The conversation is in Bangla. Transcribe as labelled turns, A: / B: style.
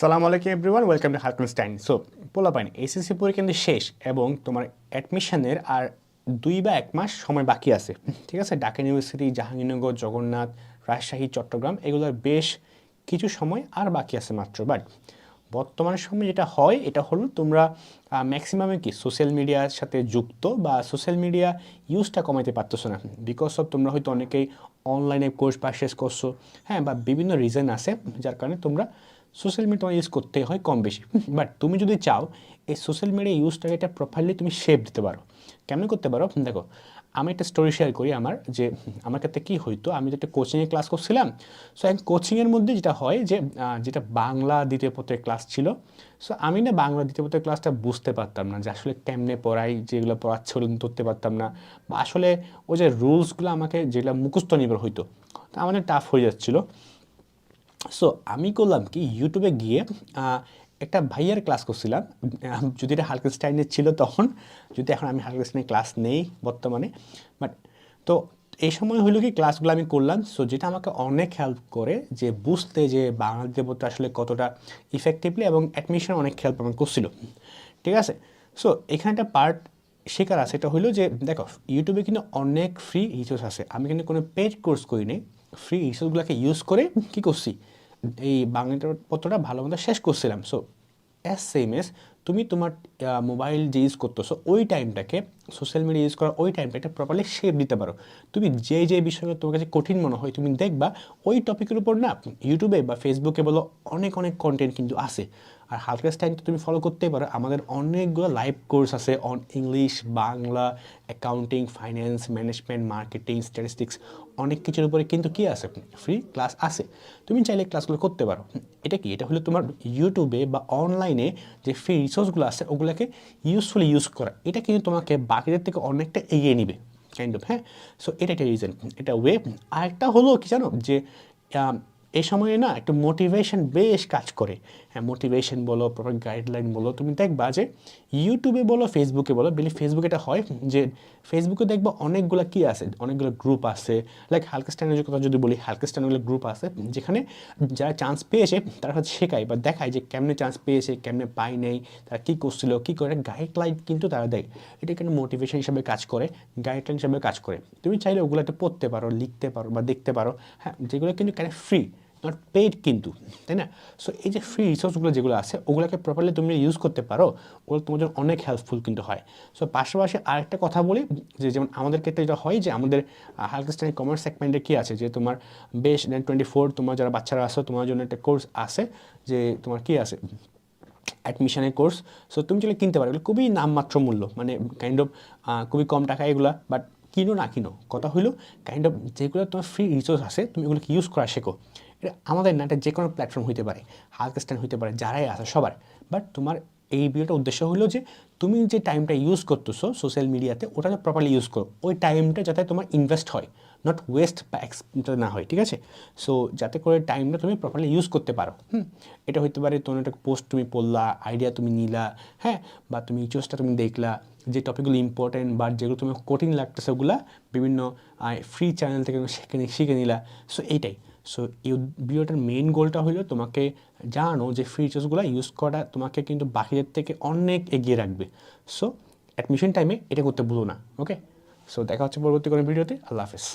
A: সালাম আলাইকুম এভরিওয়ান, ওয়েলকাম টু হালকনস্টাইন সো, পোলাপাইন, এসএসসি পরীক্ষা কিন্তু শেষ এবং তোমার অ্যাডমিশনের আর দুই বা এক মাস সময় বাকি আছে। ঠিক আছে? ঢাকা ইউনিভার্সিটি, জাহাঙ্গীরনগর, জগন্নাথ, রাজশাহী, চট্টগ্রাম, এগুলোর বেশ কিছু সময় আর বাকি আছে মাত্র। বাট বর্তমান সময়ে যেটা হয়, এটা হলো তোমরা ম্যাক্সিমামে কি? সোশ্যাল মিডিয়ার সাথে যুক্ত বা সোশ্যাল মিডিয়া ইউজটা কমাইতে পারতেছো না। বিকজ অফ তোমরা হয়তো অনেকেই অনলাইনে কোর্স পারচেস করছ। হ্যাঁ বা বিভিন্ন রিজন আছে যার কারণে তোমরা সোশ্যাল মিডিয়া তোমার ইউজ করতে হয় কম বেশি। বাট তুমি যদি চাও, এই সোশ্যাল মিডিয়া ইউজটাকে এটা প্রপারলি তুমি শেপ দিতে পারো। কেমন করতে পারো? দেখো, আমি একটা স্টোরি শেয়ার করি আমার যে, আমার ক্ষেত্রে কী হইতো, আমি তো একটা কোচিংয়ে ক্লাস করছিলাম সো এখন কোচিংয়ের মধ্যে যেটা হয় যে যেটা বাংলা দ্বিতীয় পত্রের ক্লাস ছিল সো আমি না বাংলা দ্বিতীয় পত্রের ক্লাসটা বুঝতে পারতাম না যে আসলে কেমনে পড়াই, যেগুলো পড়াচ্ছে ওগুলো ধরতে পারতাম না, বা আসলে ওই যে রুলসগুলো আমাকে যেগুলো মুখস্থ নির্ভর হইতো, তা আমাদের টাফ হয়ে যাচ্ছিল। সো আমি করলাম কি ইউটিউবে গিয়ে একটা ভাইয়ার ক্লাস করছিলাম। যদি এটা হালকেস্টাইনের ছিল তখন, যদি এখন আমি হালকেস্টাইনের ক্লাস নেই বর্তমানে বাট তো এই সময় হলো কি ক্লাসগুলো আমি করলাম। সো যেটা আমাকে অনেক হেল্প করে যে বুঝতে যে বাংলা দেবতা আসলে কতটা ইফেক্টিভলি এবং অ্যাডমিশন অনেক হেল্প আমার করছিল। ঠিক আছে? সো এখানে একটা পার্ট শেখার আছে, এটা হলো যে, দেখো ইউটিউবে কিন্তু অনেক ফ্রি রিসোর্স আছে। আমি কিন্তু কোনো পেড কোর্স করিনি। ফ্রি রিসোর্সগুলোকে ইউজ করে কী করছি? এই বাংলা পত্রটা ভালো মতো শেষ করছিলাম। সো এস সেম এস তুমি তোমার মোবাইল যে ইউজ করতেছো, ওই টাইমটাকে সোশ্যাল মিডিয়া ইউজ করা ওই টাইমটাকে প্রপারলি শেপ দিতে পারো। তুমি যে যে বিষয়গুলো তোমার কাছে কঠিন মনে হয়, তুমি দেখবা, ওই টপিকের উপর না ইউটিউবে বা ফেসবুকে বলো, অনেক অনেক কন্টেন্ট কিন্তু আছে। আর হালকা স্টাইল তো তুমি ফলো করতেই পারো। আমাদের অনেকগুলো লাইভ কোর্স আছে on English Bangla accounting finance management marketing statistics অনেক কিছুর উপরে কিন্তু কি আছে? ফ্রি ক্লাস আছে। তুমি চাইলে ক্লাসগুলো করতে পারো। এটা কি? এটা হলো তোমার ইউটিউবে বা অনলাইনে যে ফ্রি রিসোর্সগুলো আছে, ওগুলোকে ইউজফুলি ইউজ করা। এটা কিন্তু তোমাকে বাকিদের থেকে অনেকটা এগিয়ে নিবে কাইন্ড অফ হ্যাঁ? সো এটা একটা রিজন এটা ওয়ে আরেকটা হলো কি জানো? যে এই সময়ে না একটু মোটিভেশন বেশ কাজ করে। হ্যাঁ মোটিভেশন বলো প্রপার গাইডলাইন বলো, তুমি দেখবা যে ইউটিউবে বলো ফেসবুকে বলো বেলি ফেসবুকে এটা হয় যে ফেসবুকে দেখবা অনেকগুলো কি আছে? অনেকগুলো গ্রুপ আছে। লাইক হালকাস্টানের কথা যদি বলি হালকাস্টানগুলো গ্রুপ আছে, যেখানে যারা চান্স পেয়েছে, তারা হচ্ছে শেখায় বা দেখায় যে কেমনে চান্স পেয়েছে, কেমনে পাই নেই, তারা কী করছিল, কী করে গাইডলাইন কিন্তু তারা দেয়। এটা কিন্তু মোটিভেশন হিসাবে কাজ করে? গাইডলাইন হিসাবে কাজ করে। তুমি চাইলে ওগুলো একটা পড়তে পারো, লিখতে পারো বা দেখতে পারো। হ্যাঁ যেগুলো কিন্তু কেন ফ্রি নট পেইড কিন্তু, তাই না? সো এই যে ফ্রি রিসোর্সগুলো যেগুলো আছে, ওগুলোকে প্রপারলি তুমি ইউজ করতে পারো, ওগুলো তোমার জন্য অনেক হেল্পফুল কিন্তু হয়। সো পাশাপাশি আরেকটা কথা বলি, যে যেমন আমাদের ক্ষেত্রে যেটা হয় যে আমাদের হালকাস্টানি কমার্স সেগমেন্টে কী আছে? যে তোমার বেশ টোয়েন্টি ফোর তোমার যারা বাচ্চারা আসো তোমার জন্য একটা কোর্স আছে, যে তোমার কী আছে? অ্যাডমিশনের কোর্স সো তুমি চলে কিনতে পারো। এগুলো খুবই নামমাত্র মূল্য মানে কাইন্ড অফ খুবই কম টাকা এগুলা বাট কিনো না কিনো, কথা হইল কাইন্ড অফ যেগুলো তোমার ফ্রি রিসোর্স আছে, তুমি এগুলোকে ইউজ করা শেখো। আমাদের না, এটা যে কোনো প্ল্যাটফর্ম হইতে পারে হালকাস্ট্যান্ড হইতে পারে, যারাই আছে সবার। বাট তোমার এই ভিডিওটার উদ্দেশ্য হলো যে তুমি যে টাইমটা ইউজ করতেছো সোশ্যাল মিডিয়াতে ওটাকে প্রপারলি ইউজ করো, ওই টাইমটা যাতে তোমার ইনভেস্ট হয় নট ওয়েস্ট বা এক্সপেন্স না হয়, ঠিক আছে? সো যাতে করে টাইমটা তুমি প্রপারলি ইউজ করতে পারো, হুম? এটা হইতে পারে তোমার একটা পোস্ট তুমি পড়লা আইডিয়া তুমি নিলা হ্যাঁ? বা তুমি ইচোসটা তুমি দেখলা, যে টপিকগুলো ইম্পর্টেন্ট বা যেগুলো তুমি কঠিন লাগতেছে ওগুলা বিভিন্ন ফ্রি চ্যানেল থেকে শিখে শিখে নিলা। সো এইটাই। সো এই ভিডিওটার মেইন গোলটা হলো তোমাকে জানো যে ফিচার্সগুলো ইউজ করা তোমাকে কিন্তু বাকিদের থেকে অনেক এগিয়ে রাখবে। সো অ্যাডমিশন টাইমে এটা করতে ভুলো না ওকে সো দেখা হচ্ছে পরবর্তী কোনো ভিডিওতে, আল্লাহ হাফেজ।